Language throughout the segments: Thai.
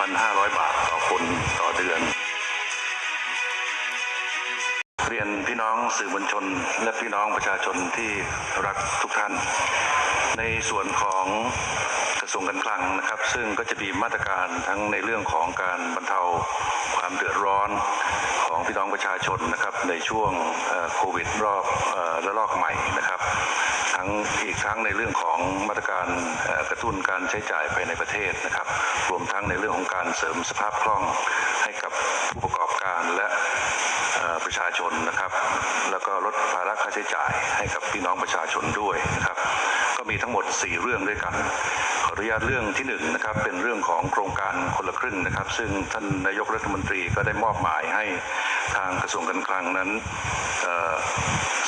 3,500 บาทต่อคนต่อเดือน เรียนพี่น้องสื่อมวลชน และพี่น้องประชาชนที่รักทุกท่าน ในส่วนของกระทรวงการคลังนะครับ ซึ่งก็จะมีมาตรการทั้งในเรื่องของการบรรเทาความเดือดร้อนของพี่น้องประชาชนนะครับในช่วงโควิดรอบอ่อระลอกใหม่นะครับ ทั้งอีกทั้งในเรื่องของมาตรการกระตุ้นการใช้จ่ายภายในประเทศนะครับ รวมทั้งในเรื่องของการเสริมสภาพคล่องให้กับผู้ประกอบการและประชาชนนะครับ แล้วก็ลดภาระค่าใช้จ่ายให้กับพี่น้องประชาชนด้วยนะครับ ก็มีทั้งหมด 4 เรื่องด้วยกันขออนุญาตเรื่องที่1นงนะครับเป็นเรื่องของโครงการคนละครึ่งนะครับ ซึ่งท่านนายกรัฐมนตรีก็ได้มอบหมายให้ทางกระทรวงการคลังนั้น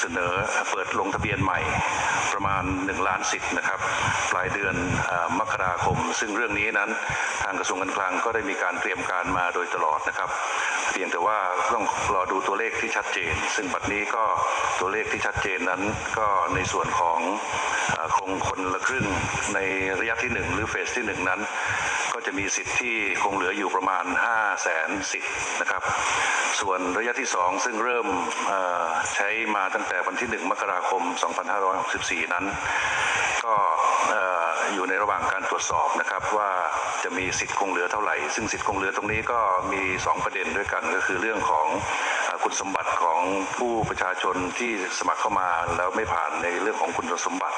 เสนอเปิดลงทะเบียนใหม่ประมาณ 1 ล้านสิทธิ์นะครับปลายเดือนอมกราคม ซึ่งเรื่องนี้นั้นทางกระทรวงการคลังก็ได้มีการเตรียมการมาโดยตลอดนะครับ เพียงแต่ว่าต้องรอดูตัวเลขที่ชัดเจน ซึ่งบัดนี้ก็ตัวเลขที่ชัดเจนนั้นก็ในส่วนของคงคนละครึ่งในระยะที่ 1 หรือเฟสที่ 1 นั้น ก็จะมีสิทธิ์ที่คงเหลืออยู่ประมาณ 5 0 0แสนสิทธิ์นะครับ ส่วนระยะที่ 2 ซึ่งเริ่มเใช้มาตั้งแต่วันที่ 1 มกราคม 2564 นั้น ก็เอ่อยู่ในระหว่างการตรวจสอบนะครับว่าจะมีสิทธิ์คงเหลือเท่าไหร่ ซึ่งสิทธิ์คงเหลือตรงนี้ก็มี 2 ประเด็นด้วยกัน ก็คือเรื่องของคุณสมบัติของผู้ประชาชนที่สมัครเข้ามาแล้วไม่ผ่านในเรื่องของคุณสมบัติ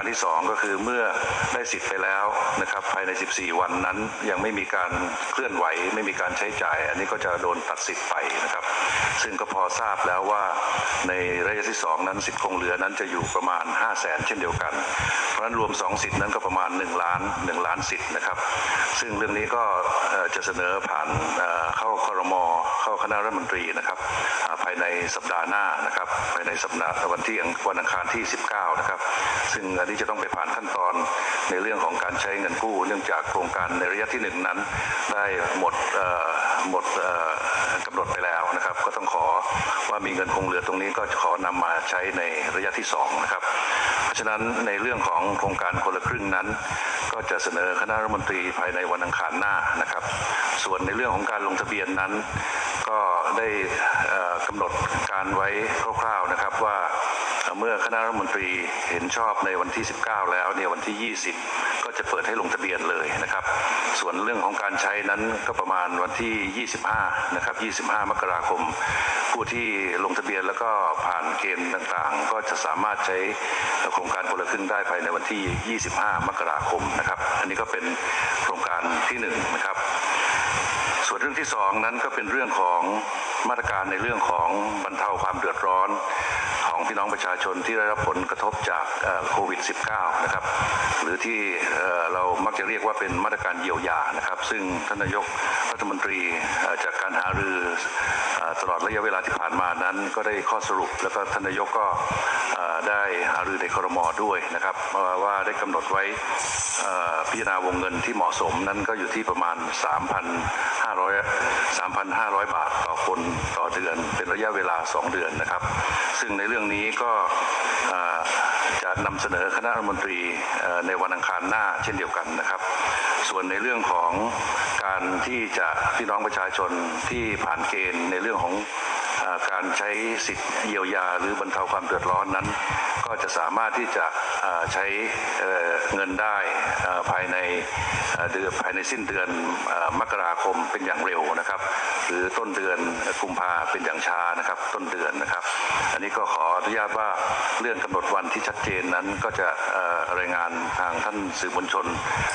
การที่ 2 ก็คือเมื่อได้สิทธิ์ไปแล้วนะครับภายใน 14 วันนั้นยังไม่มีการเคลื่อนไหว ไม่มีการใช้จ่าย อันนี้ก็จะโดนตัดสิทธิ์ไปนะครับ ซึ่งก็พอทราบแล้วว่าในระยะที่ 2 นั้นสิทธิ์คงเหลือนั้นจะอยู่ประมาณ 5 0 0แสนเช่นเดียวกัน เพราะฉะนั้นรวม 2 สิทธิ์นั้นก็ประมาณ 1 ล้าน 1 ล้านสิทธิ์นะครับ ซึ่งเรื่องนี้ก็จะเสนอผ่านเข้าคอรมอเข้าคณะรัฐมนตรีนะครับายในสัปดาห์หน้านะครับภายในสัปดาห์วันที่วันอังคารที่ 19 นะครับ ซึ่งอันนี้จะต้องไปผ่านขั้นตอนในเรื่องของการใช้เงินกู้ เนื่องจากโครงการในระยะที่หนึ่งนั้น ได้หมดหมดกำหนดไปแล้วนะครับ ก็ต้องขอว่ามีเงินคงเหลือตรงนี้ก็จะขอนำมาใช้ในระยะที่สองนะครับ เพราะฉะนั้นในเรื่องของโครงการคนละครึ่งนั้น ก็จะเสนอคณะรัฐมนตรีภายในวันอังคารหน้านะครับ ส่วนในเรื่องของการลงทะเบียนนั้น ก็ได้กำหนดการไว้คร่าวๆนะครับว่าเมื่อคณะรัฐมนตรีเห็นชอบในวันที่ 19 แล้วเนี่ยวันที่ 20 ก็จะเปิดให้ลงทะเบียนเลยนะครับ ส่วนเรื่องของการใช้นั้นก็ประมาณวันที่ 25 นะครับ 25 มกราคม ผู้ที่ลงทะเบียนแล้วก็ผ่านเกณฑ์ต่างๆ ก็จะสามารถใช้โครงการคนละครึ่งได้ภายในวันที่ 25 มกราคมนะครับ อันนี้ก็เป็นโครงการที่หนึ่งนะครับ ส่วนเรื่องที่สองนั้นก็เป็นเรื่องของมาตรการในเรื่องของบรรเทาความเดือดร้อน ของพี่น้องประชาชนที่ได้รับผลกระทบจากโควิด -19 นะครับ หรือที่เรามักจะเรียกว่าเป็นมาตรการเยียวยานะครับ ซึ่งท่านนายกรัฐมนตรีจากการหารือตลอดระยะเวลาที่ผ่านมานั้น ก็ได้ข้อสรุป แล้วก็ท่านนายกก็ได้หารือในครมอด้วยนะครับว่าได้กำหนดไว้พิจารณาวงเงินที่เหมาะสมนั้นก็อยู่ที่ประมาณ 3,500 3,500 บาทต่อคนต่อเดือน เป็นระยะเวลา 2 เดือนนะครับ ซึ่งในเรื่องนี้ก็จะนำเสนอคณะรัฐมนตรีในวันอังคารหน้าเช่นเดียวกันนะครับ ส่วนในเรื่องของการที่จะพี่น้องประชาชนที่ผ่านเกณฑ์ในเรื่องของอการใช้สิทธิ์เยียวยาหรือบรรเทาความเดือดร้อนนั้น ก็จะสามารถที่จะใช้เงินได้ภายในเดือนภายในสิ้นเดือนอมกราคมเป็นอย่างเร็วนะครับ หรือต้นเดือนกุมภาเป็นอย่างช้านะครับ ต้นเดือนนะครับ อันนี้ก็ขออนุญาตว่าเรื่องกำหนดวันที่ชัดเจนนั้นก็จะอ่อรายงานทางท่านสื่อมวลชน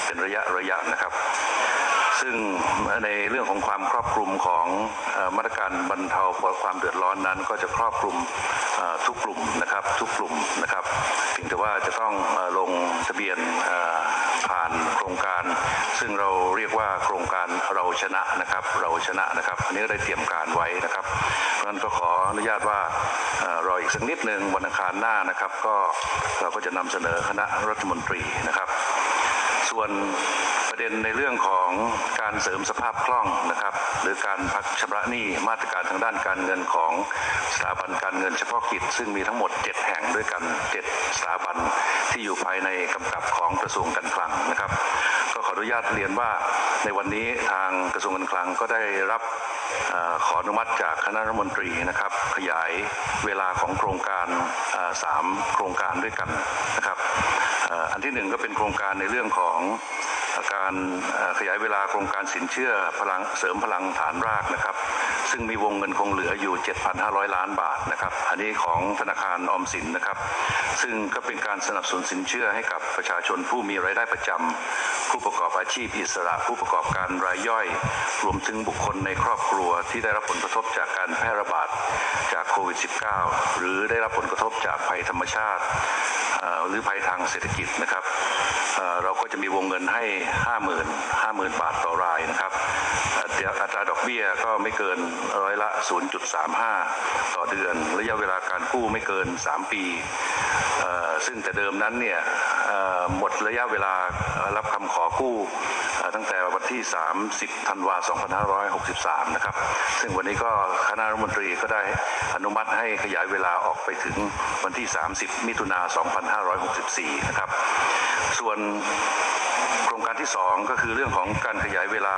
เป็นระยะระยะนะครับซึ่งในเรื่องของความครอบคลุมของมาตรการบรรเทาความเดือดร้อนนั้น ก็จะครอบคลุมทุกกลุ่มนะครับ ทุกกลุ่มนะครับเพียงแต่ว่าจะต้องลงทะเบียนผ่านโครงการ ซึ่งเราเรียกว่าโครงการเราชนะนะครับ เราชนะนะครับ อันนี้ได้เตรียมการไว้นะครับเพราะนั้นก็ขออนุญาตว่าเรออีกสักนิดหนึ่งวันอังคารหน้านะครับ ก็เราก็จะนำเสนอคณะรัฐมนตรีนะครับ ส่วนประเด็นในเรื่องของการเสริมสภาพคล่องนะครับ หรือการพักชำระหนี้มาตรการทางด้านการเงินของสถาบันการเงินเฉพาะกิจ ซึ่งมีทั้งหมด 7 แห่งด้วยกัน 7 สถาบันที่อยู่ภายในกำกับของกระทรวงการคลังนะครับ ก็ขออนุญาตเรียนว่าในวันนี้ทางกระทรวงการคลังก็ได้รับอขออนุมัติจากคณะรัฐมนตรีนะครับ ขยายเวลาของโครงการเอ่อสามโครงการด้วยกันนะครับ อันที่หนึ่งก็เป็นโครงการในเรื่องของ การขยายเวลาโครงการสินเชื่อพลังเสริมพลังฐานรากนะครับ ซึ่งมีวงเงินคงเหลืออยู่ 7,500 ล้านบาทนะครับ อันนี้ของธนาคารออมสินนะครับ ซึ่งก็เป็นการสนับสนุนสินเชื่อให้กับประชาชนผู้มีรายได้ประจำผู้ประกอบอาชีพอิสระ ผู้ประกอบการรายย่อย รวมถึงบุคคลในครอบครัวที่ได้รับผลกระทบจากการแพร่ระบาดจากโควิด -19 หรือได้รับผลกระทบจากภัยธรรมชาติหรือภัยทางเศรษฐกิจนะครับ มีวงเงินให้ 50,000 50,000 บาทต่อรายนะครับ เดี๋ยวอัตราดอกเบี้ยก็ไม่เกินร้อยละ 0.35 ต่อเดือน ระยะเวลาการกู้ไม่เกิน 3 ปี ซึ่งแต่เดิมนั้นเนี่ยหมดระยะเวลารับคำขอกู้ตั้งแต่วันที่ 30 ธันวาคม2563 นะครับ ซึ่งวันนี้ก็คณะรัฐมนตรีก็ได้อนุมัติให้ขยายเวลาออกไปถึงวันที่ 30 มิถุนา 2564 นะครับ ส่วน โครงการที่ 2 ก็คือเรื่องของการขยายเวลา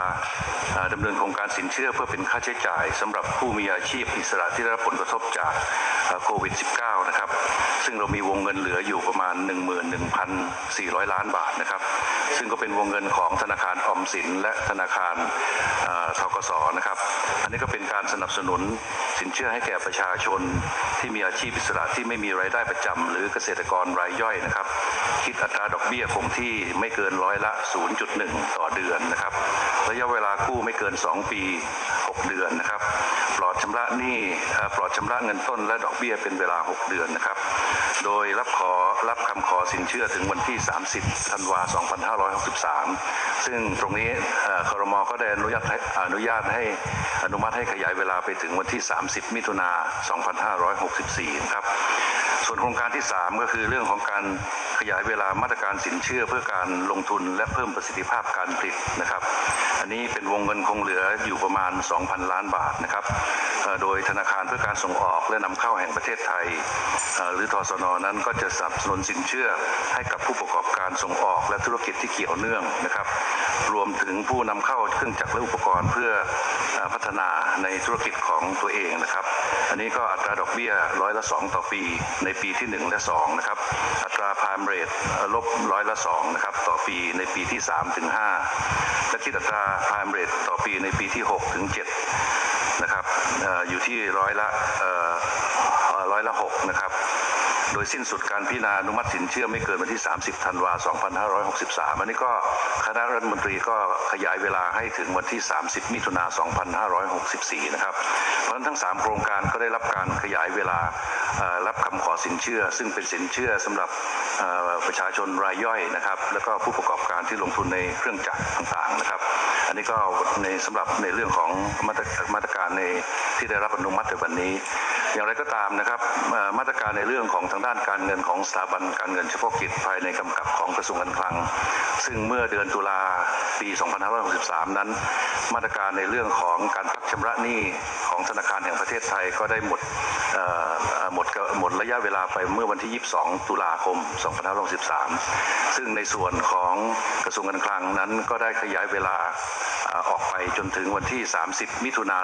เอ่อดำเนินโครงการสินเชื่อเพื่อเป็นค่าใช้จ่ายสำหรับผู้มีอาชีพอิสระที่ได้รับผลกระทบจากโควิด -19 นะครับ ซึ่งเรามีวงเงินเหลืออยู่ประมาณ 11,400 ล้านบาทนะครับ ซึ่งก็เป็นวงเงินของธนาคารออมสิน และธนาคารทกสนะครับ อันนี้ก็เป็นการสนับสนุนสินเชื่อให้แก่ประชาชนที่มีอาชีพอิสระที่ไม่มีรายได้ประจำหรือเกษตรกรรายย่อยนะครับ คิดอัตราดอกเบี้ยคงที่ไม่เกินร้อยละ 0.1 ต่อเดือนนะครับ ระยะเวลากู้ไม่เกิน 2 ปี 6 เดือนนะครับ ปลอดชำระหนี้ปลอดชำระเงินต้นและดอกเบี้ยเป็นเวลา 6 เดือนนะครับ โดยรับขอรับคำขอสินเชื่อถึงวันที่ 30 ธันวาคม2563 ซึ่งตรงนี้เอ่อครมก็ได้อนุญาตให้อนุญาตให้อนุมัติให้ขยายเวลาไปถึงวันที่ 30 มิถุนา 2564 ครับ ส่วนโครงการที่ 3 ก็คือเรื่องของการขยายเวลามาตรการสินเชื่อเพื่อการลงทุนและเพิ่มประสิทธิภาพการผลิตนะครับ อันนี้เป็นวงเงินคงเหลืออยู่ประมาณ 2,000 ล้านบาทนะครับ โดยธนาคารเพื่อการส่งออกและนำเข้าแห่งประเทศไทย หรือทสนนั้นก็จะสนับสนุนสินเชื่อให้กับผู้ประกอบการส่งออกและธุรกิจที่เกี่ยวเนื่องนะครับ รวมถึงผู้นำเข้าเครื่องจักรและอุปกรณ์เพื่อเอ่อพัฒนาในธุรกิจของตัวเองนะครับ อันนี้ก็อัตราดอกเบี้ยร้อยละ 2 ต่อปีในปีที่ 1 และ 2 นะครับ อัตราพามเรทลบร้อยละ2นะครับต่อปีในปีที่ 3 ถึง 5 และคิดอัตราพามเรทต่อปีในปีที่ 6 ถึง 7 นะครับอยู่ที่ร้อยละร้อยละ 6 นะครับ โดยสิ้นสุดการพิจารณาอนุมัติสินเชื่อไม่เกินวันที่ 30 ธันวาคม 2563 อันนี้ก็คณะรัฐมนตรีก็ขยายเวลาให้ถึงวันที่ 30 มิถุนา 2564 นะครับ เพราะฉะนั้นทั้ง 3 โครงการก็ได้รับการขยายเวลารับคำขอสินเชื่อ ซึ่งเป็นสินเชื่อสำหรับประชาชนรายย่อยนะครับ แล้วก็ผู้ประกอบการที่ลงทุนในเครื่องจักรต่างๆนะครับ อันนี้ก็ในสำหรับในเรื่องของมาตรการในที่ได้รับอนุมัติในวันนี้ อย่างไรก็ตามนะครับมาตรการในเรื่องของทางด้านการเงินของสถาบันการเงินเฉพาะกิจภายในกำกับของกระทรวงการคลัง ซึ่งเมื่อเดือนตุลาปี 2563 นั้น มาตรการในเรื่องของการพักชำระหนี้ของธนาคารแห่งประเทศไทยก็ได้หมดหมดหมดระยะเวลาไปเมื่อวันที่ 22 ตุลาคม 2563 ซึ่งในส่วนของกระทรวงการคลังนั้นก็ได้ขยายเวลา ออกไปจนถึงวันที่ 30 มิถุนา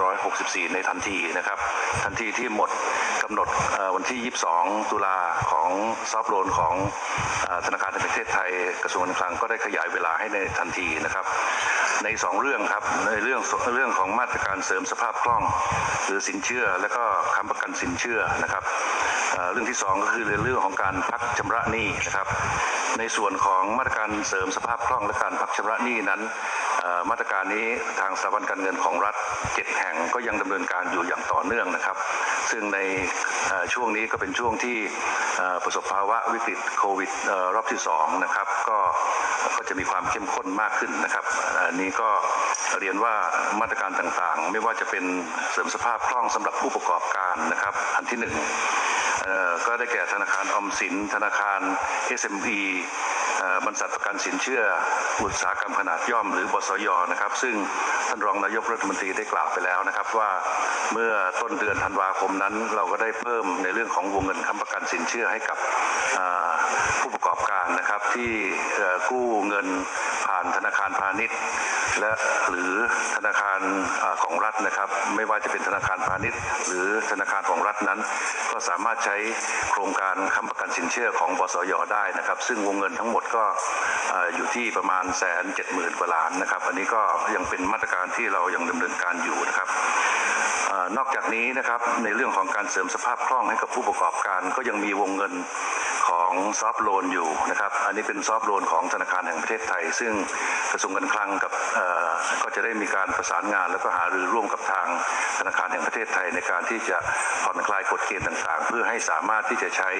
2564 ในทันทีนะครับ ทันทีที่หมดกำหนดวันที่ 22 ตุลาของซอฟต์โลนของอธนาคารแห่งประเทศไทยกระทรวงการคลังก็ได้ขยายเวลาให้ในทันทีนะครับ ในสองเรื่องครับในเรื่องเรื่องของมาตรการเสริมสภาพคล่อง หรือสินเชื่อและก็ค้ำประกันสินเชื่อนะครับเรื่องที่สองก็คือเรื่องของการพักชำระหนี้นะครับ ในส่วนของมาตรการเสริมสภาพคล่องและการพักชำระหนี้นั้น มาตรการนี้ทางสถาบันการเงินของรัฐเจ็ดแห่งก็ยังดำเนินการอยู่อย่างต่อเนื่องนะครับ ซึ่งในช่วงนี้ก็เป็นช่วงที่ประสบภาวะวิกฤตโควิดรอบที่สองนะครับก็ก็จะมีความเข้มข้นมากขึ้นนะครับนี้ก็เรียนว่ามาตรการต่างๆ ไม่ว่าจะเป็นเสริมสภาพคล่องสำหรับผู้ประกอบการนะครับ อันที่หนึ่งก็ได้แก่ธนาคารออมสิน ธนาคาร SME เอ่อ บรรษัทประกันสินเชื่ออุตสาหกรรมขนาดย่อมหรือบสยนะครับ ซึ่งท่านรองนายกรัฐมนตรีได้กล่าวไปแล้วนะครับ ว่าเมื่อต้นเดือนธันวาคมนั้น เราก็ได้เพิ่มในเรื่องของวงเงินค้ำประกันสินเชื่อให้กับผู้ประกอบการนะครับที่กู้เงิน ผ่านธนาคารพาณิชย์ และหรือธนาคารอของรัฐนะครับ ไม่ว่าจะเป็นธนาคารพาณิชย์ หรือธนาคารของรัฐนั้น ก็สามารถใช้โครงการค้ำประกันสินเชื่อของบสยได้นะครับ ซึ่งวงเงินทั้งหมดก็ออยู่ที่ประมาณแสนเจ็ดหมื่นกว่าล้านนะครับ อันนี้ก็ยังเป็นมาตรการที่เรายังดำเนินการอยู่นะครับ นอกจากนี้นะครับในเรื่องของการเสริมสภาพคล่องให้กับผู้ประกอบการ ก็ยังมีวงเงินของซอฟโลนอยู่นะครับ อันนี้เป็นซอฟโลนของธนาคารแห่งประเทศไทย ซึ่งกระทรวงการคลังกับก็จะได้มีการประสานงาน แล้วก็หารือร่วมกับทางธนาคารแห่งประเทศไทยในการที่จะผ่อนคลายกฎเกณฑ์ต่างๆ เพื่อให้สามารถที่จะใช้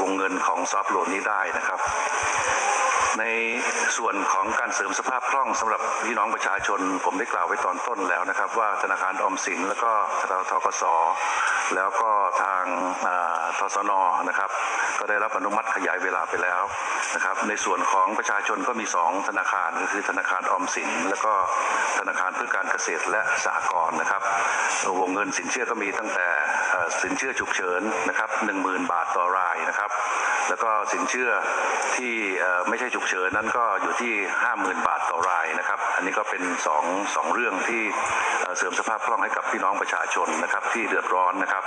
วงเงินของซอฟโลนนี้ได้นะครับ ในส่วนของการเสริมสภาพคล่องสำหรับพี่น้องประชาชน ผมได้กล่าวไว้ตอนต้นแล้วนะครับ ว่าธนาคารออมสิน แล้วก็ธนาคารทกสแล้วก็ทางทสนนะครับ ก็ได้รับอนุมัติขยายเวลาไปแล้วนะครับ ในส่วนของประชาชนก็มี 2 ธนาคารก็คือธนาคารออมสิน แล้วก็ธนาคารเพื่อการเกษตรและสหกรณ์นะครับวงเงินสินเชื่อก็มีตั้งแต่สินเชื่อฉุกเฉินนะครับ10,000 บาทต่อรายนะครับ แล้วก็สินเชื่อที่ไม่ใช่ฉุกเฉินนั้นก็อยู่ที่ 50,000 บาทต่อรายนะครับ อันนี้ก็เป็นสองสองเรื่องที่เอ่อเสริมสภาพคล่องให้กับพี่น้องประชาชนนะครับที่เดือดร้อนนะครับ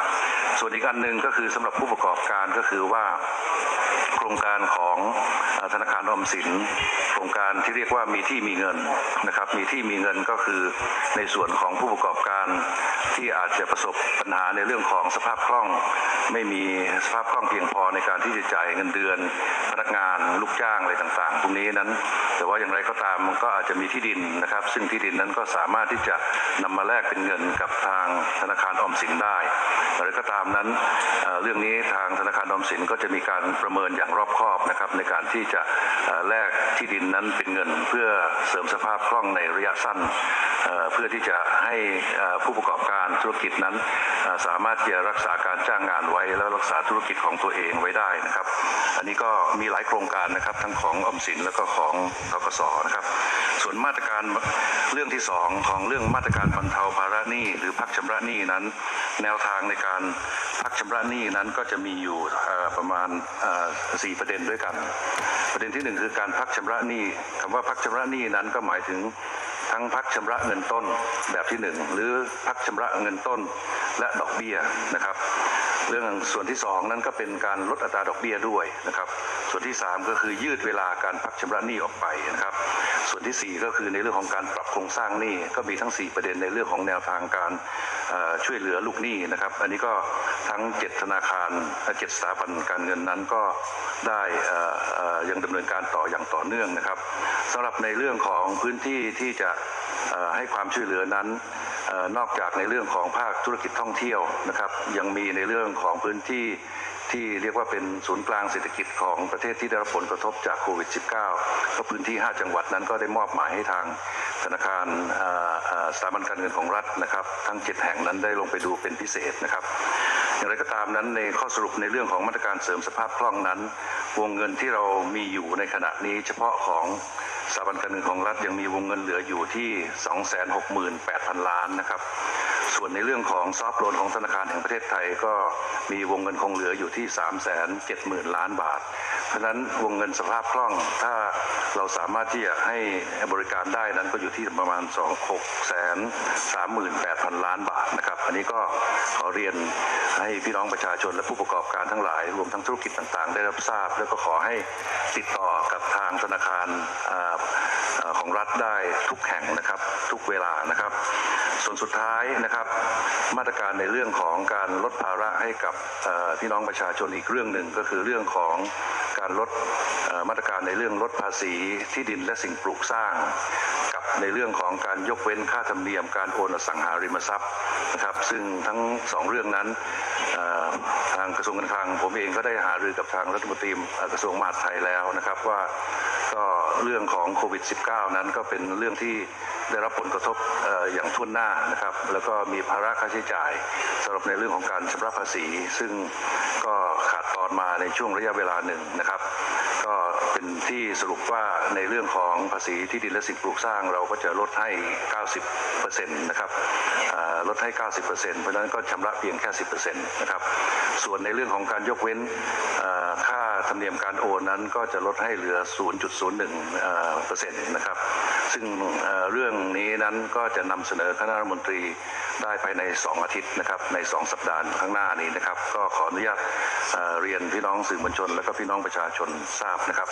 ส่วนอีกอันหนึ่งก็คือสำหรับผู้ประกอบการก็คือว่าโครงการของธนาคารออมสินโครงการที่เรียกว่ามีที่มีเงินนะครับมีที่มีเงินก็คือในส่วนของผู้ประกอบการที่อาจจะประสบปัญหาในเรื่องของสภาพคล่อง ไม่มีสภาพคล่องเพียงพอในการที่จะจ่ายเงินเดือน พนักงานลูกจ้างอะไรต่างๆพวกนี้นั้น แต่ว่าอย่างไรก็ตามมันก็อาจจะมีที่ดินนะครับ ซึ่งที่ดินนั้นก็สามารถที่จะนำมาแลกเป็นเงินกับทางธนาคารออมสินได้อะไรก็ตามนั้นเรื่องนี้ทางธนาคารออมสินก็จะมีการประเมินอย่างรอบคอบนะครับในการที่จะแลกที่ดินนั้นเป็นเงินเพื่อเสริมสภาพคล่องในระยะสั้นเพื่อที่จะให้ผู้ประกอบการธุรกิจนั้นสามารถที่จะรักษาการจ้างงานไว้ แล้วรักษาธุรกิจของตัวเองไว้ได้นะครับอันนี้ก็มีหลายโครงการนะครับทั้งของอมสินแล้วก็ของทกสนะครับ ส่วนมาตรการเรื่องที่สองของเรื่องมาตรการบรรเทาภาระหนี้หรือพักชำระหนี้นั้น แนวทางในการพักชำระหนี้นั้นก็จะมีอยู่ประมาณเอ่อสี่ประเด็นด้วยกัน ประเด็นที่หนึ่งคือการพักชำระหนี้คำว่าพักชำระหนี้นั้นก็หมายถึงทั้งพักชำระเงินต้นแบบที่หนึ่งหรือพักชำระเงินต้นและดอกเบี้ยนะครับ เรื่องส่วนที่สองนั้นก็เป็นการลดอัตราดอกเบี้ยด้วยนะครับ ส่วนที่สามก็คือยืดเวลาการพักชำระหนี้ออกไปนะครับ ส่วนที่สี่ก็คือในเรื่องของการปรับโครงสร้างหนี้ก็มีทั้งสี่ประเด็นในเรื่องของแนวทางการช่วยเหลือลูกหนี้นะครับ อันนี้ก็ทั้งเจ็ดธนาคารและเจ็ดสถาบันการเงินนั้นก็ได้ยังดำเนินการต่ออย่างต่อเนื่องนะครับสำหรับในเรื่องของพื้นที่ที่จะให้ความช่วยเหลือนั้น นอกจากในเรื่องของภาคธุรกิจท่องเที่ยวนะครับ ยังมีในเรื่องของพื้นที่ที่เรียกว่าเป็นศูนย์กลางเศรษฐกิจของประเทศที่ได้รับผลกระทบจากโควิด -19 ก็พื้นที่ 5 จังหวัดนั้นก็ได้มอบหมายให้ทางธนาคารสถาบันการเงินของรัฐนะครับ ทั้ง 7 แห่งนั้นได้ลงไปดูเป็นพิเศษนะครับอย่างไรก็ตามนั้นในข้อสรุปในเรื่องของมาตรการเสริมสภาพคล่องนั้น วงเงินที่เรามีอยู่ในขณะนี้เฉพาะของ สถาบันการเงินของรัฐยังมีวงเงินเหลืออยู่ที่ 268,000 ล้านนะครับ ส่วนในเรื่องของซอฟต์โลนของธนาคารแห่งประเทศไทยก็มีวงเงินคงเหลืออยู่ที่ 370,000 ล้านบาท ราะฉะนั้นวงเงินสภาพคล่อง ถ้าเราสามารถที่จะให้บริการได้นั้นก็อยู่ที่ประมาณ 2 6 38,000 ล้านบาทนะครับ อันนี้ก็ขอเรียนให้พี่น้องประชาชนและผู้ประกอบการทั้งหลาย รวมทั้งธุรกิจต่างๆ ได้รับทราบ แล้วก็ขอให้ติดต่อกับทางธนาคารออของรัฐได้ทุกแห่งนะครับ ทุกเวลานะครับ ส่วนสุดท้ายนะครับ มาตรการในเรื่องของการลดภาระให้กับพี่น้องประชาชนอีกเรื่องหนึ่งก็คือเรื่องของ การลดมาตรการในเรื่องลดภาษีที่ดินและสิ่งปลูกสร้าง กับในเรื่องของการยกเว้นค่าธรรมเนียมการโอนอสังหาริมทรัพย์นะครับซึ่งทั้งสองเรื่องนั้นทางกระทรวงการคลังผมเองก็ได้หารือกับทางรัฐมนตรีกระทรวงมหาดไทยแล้วนะครับว่าก็เรื่องของโควิด -19 นั้นก็เป็นเรื่องที่ได้รับผลกระทบออย่างทั่วหน้านะครับ แล้วก็มีภาระค่าใช้จ่ายสำหรับในเรื่องของการชำระภาษี ซึ่งก็ ขาดตอนมาในช่วงระยะเวลาหนึ่งนะครับ ก็เป็นที่สรุปว่าในเรื่องของภาษีที่ดินและสิ่งปลูกสร้าง เราก็จะลดให้ 90%นะครับลดให้ 90%เพราะฉะนั้นก็ชำระเพียงแค่ 10%นะครับส่วนในเรื่องของการยกเว้นค่าธรรมเนียมการโอนนั้นก็จะลดให้เหลือ 0.01เปอร์เซ็นต์นะครับซึ่งเอ่อเรื่องนี้นั้นก็จะนำเสนอคณะรัฐมนตรี ได้ภายใน 2 อาทิตย์นะครับใน 2 สัปดาห์ข้างหน้านี้นะครับ ก็ขออนุญาตเอ่อเรียนพี่น้องสื่อมวลชน และก็พี่น้องประชาชนทราบนะครับ